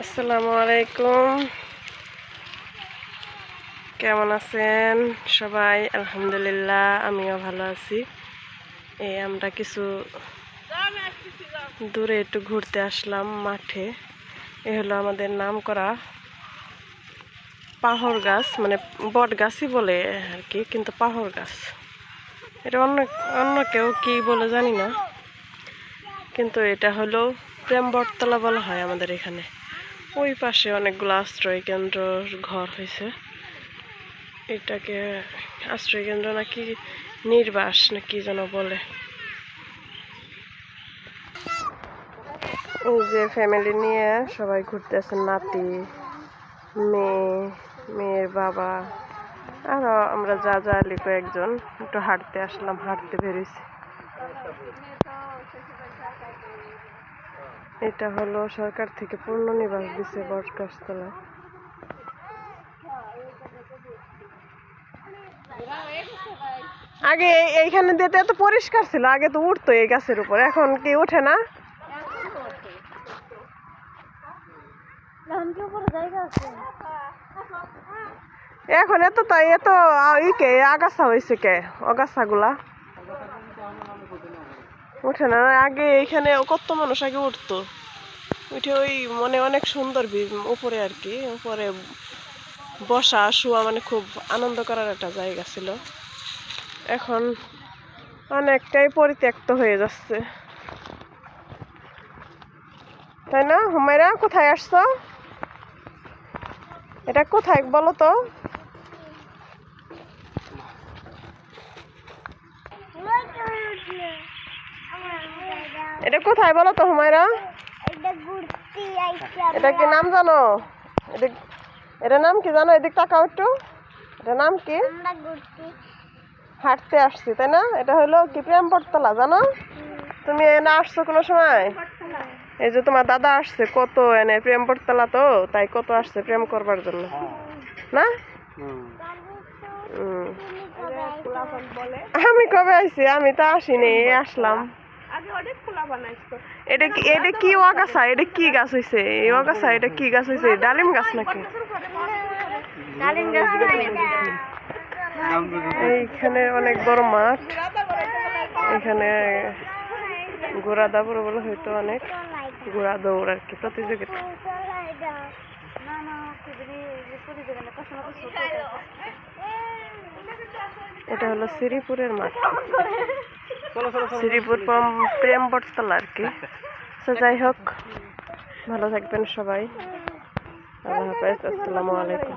আসসালামু আলাইকুম। কেমন আছেন সবাই? আলহামদুলিল্লাহ, আমিও ভালো আছি। এই আমরা কিছু দূরে একটু ঘুরতে আসলাম মাঠে। এ হলো আমাদের নাম করা পাহর গাছ মানে বট গাছই বলে আর কি, কিন্তু পাহর গাছ। এটা অন্য অন্য কেউ কি বলে জানি না। কিন্তু এটা হলো প্রেম বটতলা বলা হয় আমাদের এখানে। ওই পাশে অনেকগুলো আশ্রয় কেন্দ্র ঘর হয়েছে। এটাকে আশ্রয় কেন্দ্র নাকি নির্বাস না কি যেন বলে। যে ফ্যামিলি নিয়ে সবাই ঘুরতে আসেন নাতি, মেয়ে, মেয়ের বাবা, আরও আমরা যা যা আলি কয়েকজন একটু হাঁটতে আসলাম, হাঁটতে বেরিয়েছি এটা হলো সরকার থেকে পূর্ণ নিবাস দিছে বটগাছতলায় আগে এইখানে দিয়ে এত পরিষ্কার ছিল, আগে তো উঠতো এই গাছের উপর, এখন কি ওঠে না? এখন এত তাই, এত আগাছা হয়েছে কে, অগাছাগুলা। ওঠে না। আগে এখানে কত মানুষ আগে উঠতো। উঠে ওই মনে অনেক সুন্দর উপরে আর কি। উপরে বসা, শোয়া মানে খুব আনন্দ করার একটা জায়গা ছিল। এখন অনেকটাই পরিত্যক্ত হয়ে যাচ্ছে। তাই না? হুমায়রা, কোথায় আসছো? এটা কোথায় বলো তো? এটা কোথায় বলো তো হুমায়রা? এটা কি নাম জানো? এটা এটা নাম কি জানো? এদিক তাকাও একটু। এটা নাম কি? হাঁটতে আসছি তাই না? এটা হলো কি প্রেম পটতলা জানো? তুমি এনে আসছো কোনো সময়? এই যে তোমার দাদা আসছে কত এনে প্রেম পটতলা তো তাই কত আসছে প্রেম করবার জন্য। না? হুম। আমি কবে আইছি? আমি তো আসিনি আসলাম। এটা কি এটা কি ওয়াগাছা এটা কি গাছ হইছে? এই ওয়াগাছা এটা কি গাছ হইছে? ডালিম গাছ নাকি? এইখানে অনেক বড় মাঠ। এখানে ঘোড়া দাবড় বলে হয়তো অনেক। ঘোড়া দৌড় আর কি প্রতিযোগিতা। এটা হলো শ্রীপুরের মাঠ। শ্রীপুর প্রেম বটতলা আর কি। যাই হোক ভালো থাকবেন সবাই। আল্লাহ হাফেজ আসসালামু আলাইকুম।